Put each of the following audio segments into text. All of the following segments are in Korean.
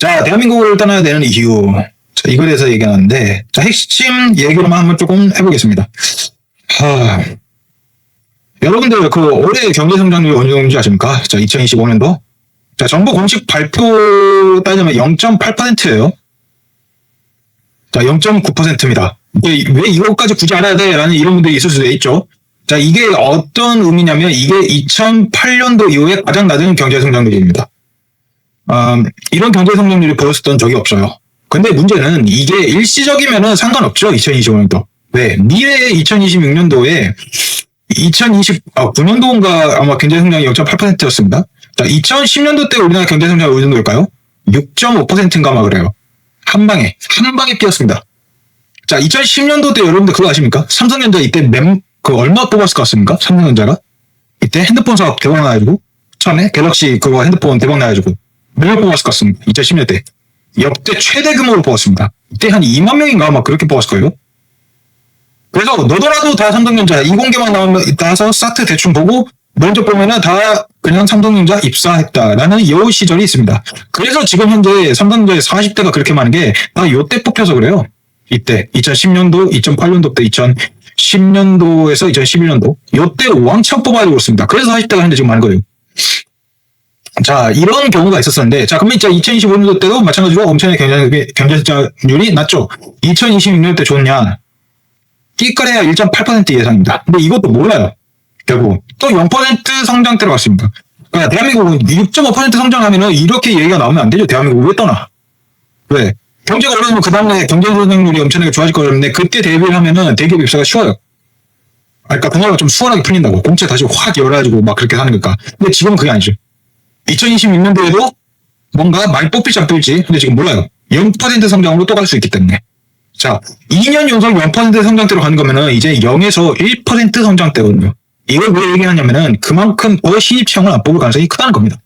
자, 대한민국을 떠나야 되는 이유. 자, 이거에 대해서 얘기하는데, 자, 핵심 얘기로만 한번 조금 해보겠습니다. 하, 여러분들 그 올해 경제 성장률이 어느 정도인지 아십니까? 자, 2025년도. 자, 정부 공식 발표 따지면 0.8%예요. 자, 0.9%입니다. 왜 이것까지 굳이 알아야 돼? 라는 이런 분들이 있을 수도 있죠. 자, 이게 어떤 의미냐면 이게 2008년도 이후에 가장 낮은 경제 성장률입니다. 음, 이런 경제 성장률이 보였었던 적이 없어요. 근데 문제는 이게 일시적이면은 상관없죠. 2025년도. 왜? 미래 2026년도에 2029년도인가 아마 경제 성장이 0.8%였습니다. 자, 2010년도 때 우리나라 경제 성장이 어느 정도일까요? 6.5%인가 막 그래요. 한 방에, 한 방에 뛰었습니다. 자, 2010년도 때 여러분들 그거 아십니까? 삼성전자 이때 mem그 얼마 뽑았을 것 같습니까? 삼성전자가 이때 핸드폰 사업 대박 나가지고 처음에 갤럭시 그거 핸드폰 대박 나가지고 몇명 뽑았을 것 같습니다. 2010년 때 역대 최대 규모로 뽑았습니다. 이때 한 2만 명인가 아마 그렇게 뽑았을 거예요. 그래서 너더라도 다 삼성전자 이공개만 나오면 따서 사트 대충 보고 면접 보면은 다 그냥 삼성전자 입사했다라는 요 시절이 있습니다. 그래서 지금 현재 삼성전자의 40대가 그렇게 많은 게 다 요때 뽑혀서 그래요. 이때 2010년도, 2008년도 때 2010년도에서 2011년도 요때 왕창 뽑아가지고 있습니다. 그래서 40대가 현재 지금 많은 거예요. 자, 이런 경우가 있었었는데, 자, 그러면 이제 2025년도 때도 마찬가지로 엄청나게 경제, 경제성장률이 낮죠? 2026년 때 좋냐? 끼까래야 1.8% 예상입니다. 근데 이것도 몰라요. 결국. 또 0% 성장대로 갔습니다. 그러니까 대한민국은 6.5% 성장하면은 이렇게 얘기가 나오면 안 되죠. 대한민국 왜 떠나? 왜? 경제가 어려우면 그 다음에 경제 성장률이 엄청나게 좋아질 거라는데 그때 대비를 하면은 대기업 입사가 쉬워요. 아, 그러니까 동아가 좀 수월하게 풀린다고. 공채 다시 확 열어가지고 막 그렇게 하는 거니까. 근데 지금은 그게 아니죠. 2026년도에도 뭔가 많이 뽑힐지 안 뽑힐지. 근데 지금 몰라요. 0% 성장으로 또 갈 수 있기 때문에. 자, 2년 연속 0% 성장대로 가는 거면은 이제 0에서 1% 성장대거든요. 이걸 왜 얘기하냐면은 그만큼 더 신입 채용을 안 뽑을 가능성이 크다는 겁니다.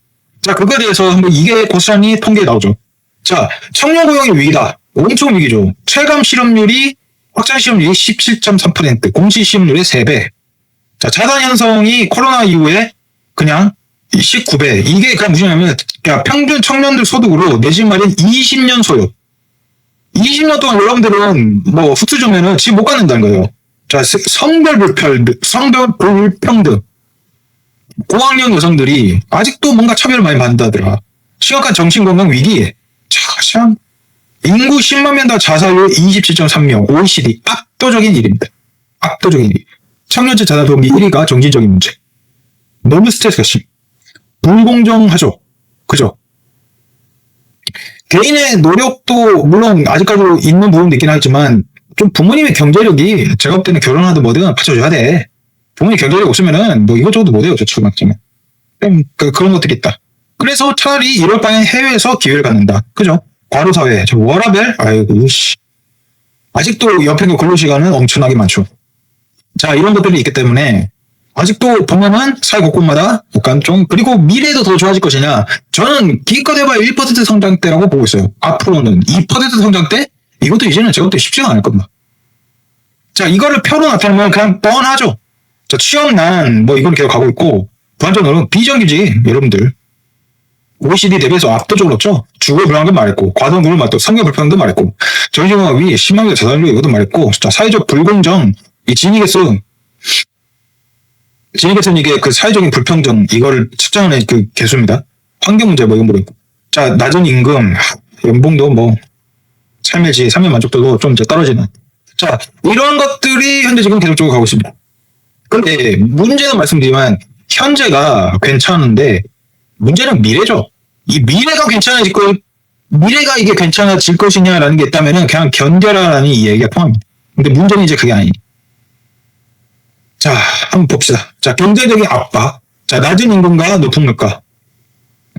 자, 그거에 대해서 한번 이게 고스란히 통계에 나오죠. 자, 청년 고용의 위기다. 엄청 위기죠. 체감 실업률이 확장 실업률이 17.3%, 공시 실업률의 3배. 자, 자산 형성이 코로나 이후에 그냥 19배. 이게 그냥 무엇이냐면 그냥 평균 청년들 소득으로 내 집 마련 20년 소요. 20년 동안 여러분들은 뭐 흡수 주면은 집 못 갖는다는 거예요. 자, 성별 불평, 성별 불평등. 고학년 여성들이 아직도 뭔가 차별을 많이 받는다더라. 심각한 정신건강 위기에 참 인구 10만 명당 자살률 27.3명 OECD 압도적인 일입니다. 압도적인 일. 청년층 자살 동기 1위가 정신적인 문제. 너무 스트레스가 심. 불공정하죠. 그죠? 개인의 노력도 물론 아직까지도 있는 부분도 있긴 하지만 좀 부모님의 경제력이 제가 볼 때는 결혼하든 뭐든 받쳐줘야 돼. 부모님 경제력 없으면은 뭐 이것저것 못해요. 저 친구 같으면. 그, 그런 것들이 있다. 그래서 차라리 이럴 바엔 해외에서 기회를 갖는다. 그죠? 과로사회, 저 워라벨? 아이고, 씨. 아직도 옆에 그 근로시간은 엄청나게 많죠. 자, 이런 것들이 있기 때문에 아직도 보면은 사회 곳곳마다 약간 좀 그리고 미래도 더 좋아질 것이냐? 저는 기껏 해봐야 1% 성장대라고 보고 있어요. 앞으로는 2% 성장대 이것도 이제는 볼때 쉽지가 않을 겁니다. 자 이거를 표로 나타내면 그냥 뻔하죠. 자 취업난 뭐 이걸 계속 가고 있고 부안전으로는 비정규직 여러분들. OECD 대비해서 압도적으로 없죠. 주거 불안감 말했고, 과도근을 말했고, 상경 불평도 말했고, 위, 심하게 자살률 이것도 말했고, 자, 사회적 불공정, 이 진위계수, 진위계수는 이게 그 사회적인 불평등, 이거를 측정하는 그 개수입니다. 환경 문제 뭐 이런 거로 있고. 자, 낮은 임금, 연봉도 뭐, 삶의 질, 삶의 만족도도 좀 이제 떨어지는. 자, 이런 것들이 현재 지금 계속적으로 가고 있습니다. 근데 문제는 말씀드리면, 현재가 괜찮은데, 문제는 미래죠. 이 미래가 괜찮아질 거, 미래가 이게 괜찮아질 것이냐라는 게 있다면은 그냥 견뎌라라는 이 얘기가 통합니다. 근데 문제는 이제 그게 아니니. 자, 한번 봅시다. 자, 경제적인 압박. 자, 낮은 임금과 높은 물가.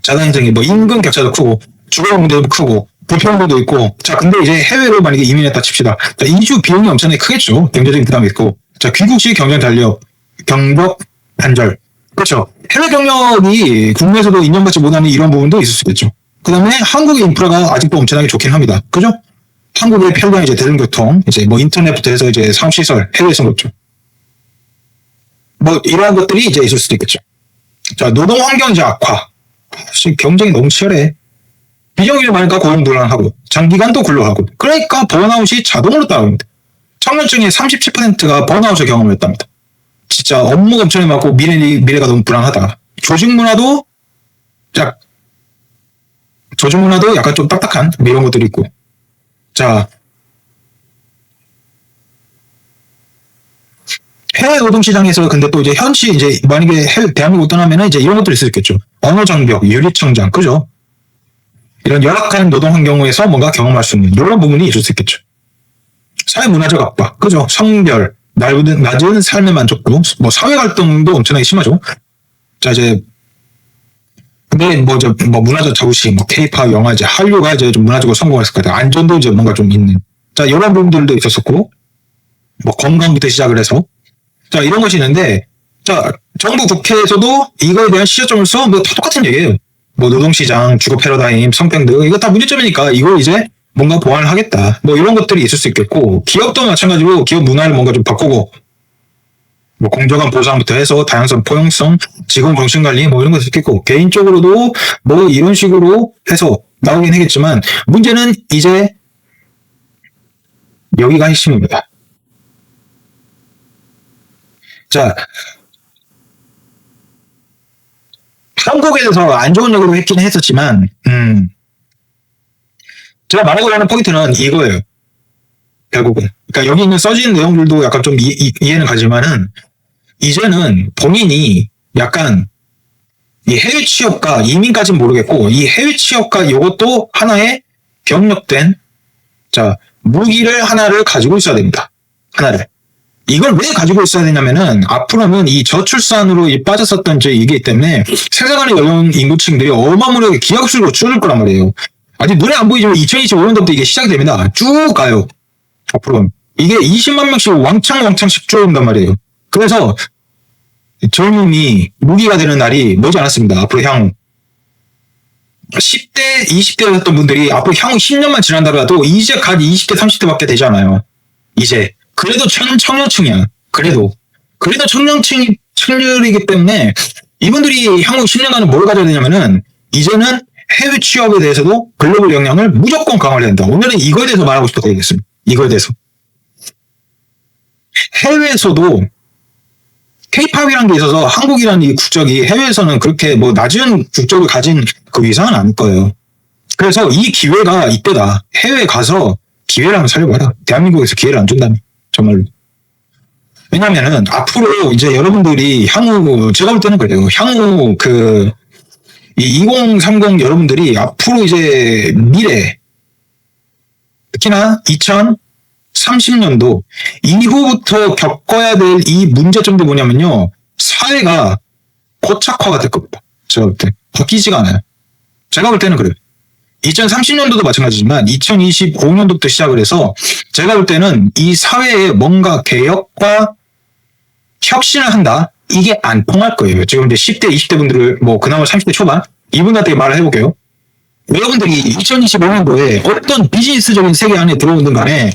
자산생이 뭐 임금 격차도 크고, 주거 문제도 크고, 불평등도 있고, 자, 근데 이제 해외로 만약에 이민했다 칩시다. 자, 이주 비용이 엄청나게 크겠죠. 경제적인 부담이 있고. 자, 귀국 시 경쟁 달력, 경력 단절. 그렇죠. 해외 경력이 국내에서도 인정받지 못하는 이런 부분도 있을 수 있겠죠. 그 다음에 한국의 인프라가 아직도 엄청나게 좋긴 합니다. 그죠? 한국의 편리한 이제 대중교통, 이제 뭐 인터넷부터 해서 이제 사무시설, 해외에서 그렇죠. 뭐 이러한 것들이 이제 있을 수도 있겠죠. 자, 노동 환경 이제 악화. 경쟁이 너무 치열해. 비정규직 많으니까 고용 불안하고 장기간 또 근로하고 그러니까 번아웃이 자동으로 따라옵니다. 청년 중에 37%가 번아웃을 경험했답니다. 진짜 업무가 엄청 많고 미래, 미래가 너무 불안하다. 조직 문화도 약 조직 문화도 약간 좀 딱딱한 뭐 이런 것들이 있고 자 해외 노동시장에서 근데 또 이제 현시 이제 만약에 해외, 대한민국 떠나면은 이제 이런 것들이 있을 수 있겠죠. 언어 장벽, 유리청장, 그죠? 이런 열악한 노동 환경에서 뭔가 경험할 수 있는 이런 부분이 있을 수 있겠죠. 사회 문화적 압박, 그죠? 성별, 낮은, 낮은 삶의 만족도, 뭐 사회 갈등도 엄청나게 심하죠. 자 이제 근데 뭐 저 뭐 문화적 자부심, 뭐 K-팝, 영화제, 한류가 이제 좀 문화적으로 성공했을 것 같아요. 안전도 이제 뭔가 좀 있는. 자 이런 부분들도 있었었고, 뭐 건강부터 시작을 해서 자 이런 것이 있는데, 자 정부 국회에서도 이거에 대한 시저점으로서 뭐다 똑같은 얘기예요. 뭐 노동시장, 주거 패러다임, 성평 등 이거 다 문제점이니까 이걸 이제 뭔가 보완을 하겠다. 뭐 이런 것들이 있을 수 있겠고 기업도 마찬가지로 기업 문화를 뭔가 좀 바꾸고 뭐 공정한 보상부터 해서 다양성, 포용성, 직원 정신 관리 뭐 이런 것도 있겠고 개인적으로도 뭐 이런 식으로 해서 나오긴 하겠지만 문제는 이제 여기가 핵심입니다. 자, 한국에서 안 좋은 역으로 했긴 했었지만, 음, 제가 말하고자 하는 포인트는 이거예요. 결국은. 그러니까 여기 있는 써진 내용들도 약간 좀 이, 이, 이해는 가지만은, 이제는 본인이 약간 이 해외 취업과 이민까지는 모르겠고, 이 해외 취업과 이것도 하나의 병력된, 자, 무기를 하나를 가지고 있어야 됩니다. 하나를. 이걸 왜 가지고 있어야 되냐면은 앞으로는 이 저출산으로 이 빠졌었던 저 이기 때문에 세상안의 연령 인구층들이 어마무리하게 기하급수로 줄어들 거란 말이에요. 아직 눈에 안 보이지만 2025년도부터 이게 시작이 됩니다. 쭉 가요. 앞으로 이게 20만 명씩 왕창 왕창씩 줄어든단 말이에요. 그래서 젊음이 무기가 되는 날이 머지 않았습니다. 앞으로 향후 10대, 20대였던 분들이 앞으로 향후 10년만 지난다라도 이제 갓 20대, 30대밖에 되지 않아요. 이제 그래도 청, 청년층이야. 그래도 그래도 청년층이 청년이기 때문에 이분들이 향후 10년간은 뭘 가져야 되냐면은 이제는 해외 취업에 대해서도 글로벌 영향을 무조건 강화해야 된다. 오늘은 이거에 대해서 말하고 싶어서 얘기했습니다. 이거에 대해서 해외에서도 K-팝이라는 게 있어서 한국이라는 이 국적이 해외에서는 그렇게 뭐 낮은 국적을 가진 그 위상은 아닐 거예요. 그래서 이 기회가 이때다. 해외에 가서 기회를 한번 살려고 해라. 대한민국에서 기회를 안 준다면. 정말로. 왜냐면은 앞으로 이제 여러분들이 향후 제가 볼 때는 그래요. 향후 그이2030 여러분들이 앞으로 이제 미래 특히나 2030년도 이후부터 겪어야 될 이 문제점도 뭐냐면요. 사회가 고착화가 될 겁니다. 제가 볼 때. 바뀌지가 않아요. 제가 볼 때는 그래요. 2030년도도 마찬가지지만 2025년도부터 시작을 해서 제가 볼 때는 이 사회에 뭔가 개혁과 혁신을 한다. 이게 안 통할 거예요. 지금 이제 10대, 20대 분들을 뭐 그나마 30대 초반 이분한테 말을 해볼게요. 여러분들이 2025년도에 어떤 비즈니스적인 세계 안에 들어오든 간에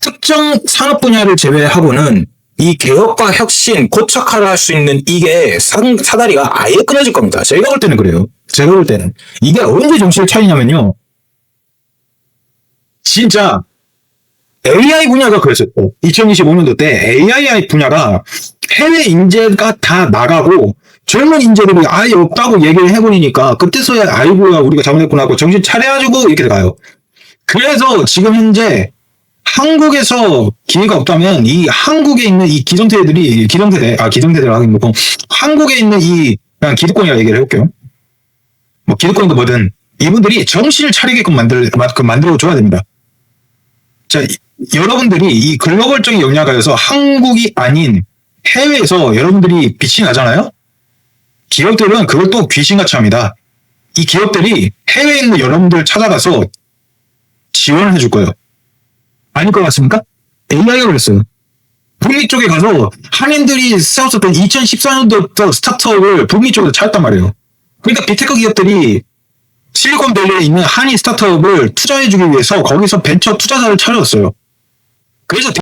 특정 산업 분야를 제외하고는 이 개혁과 혁신, 고착화를 할 수 있는 이게 상, 사다리가 아예 끊어질 겁니다. 제가 볼 때는 그래요. 제가 볼 때는. 이게 언제 정신을 차리냐면요. 진짜 AI 분야가 그랬어요. 2025년도 때 AI 분야가 해외 인재가 다 나가고 젊은 인재들이 아예 없다고 얘기를 해버리니까 그때서야 아이고야 우리가 잘못했구나 하고 정신 차려가지고 이렇게 가요. 그래서 지금 현재 한국에서 기회가 없다면 이 한국에 있는 이 기성세대들이 기성세대 아 기성세대를 하긴 뭐고 한국에 있는 이 그냥 기득권이라 얘기를 해볼게요. 뭐 기득권도 뭐든 이분들이 정신을 차리게끔 만들 그 만들어 줘야 됩니다. 자 이- 여러분들이 이 글로벌적인 영향하에서 한국이 아닌 해외에서 여러분들이 빛이 나잖아요. 기업들은 그걸 또 귀신같이 합니다. 이 기업들이 해외에 있는 여러분들 찾아가서 지원을 해줄 거예요. 아닐 것 같습니까? AI가 그랬어요. 북미 쪽에 가서 한인들이 세웠었던 2014년도부터 스타트업을 북미 쪽에서 찾았단 말이에요. 그러니까 비테크 기업들이 실리콘밸리에 있는 한인 스타트업을 투자해주기 위해서 거기서 벤처 투자자를 찾아왔어요. 그래서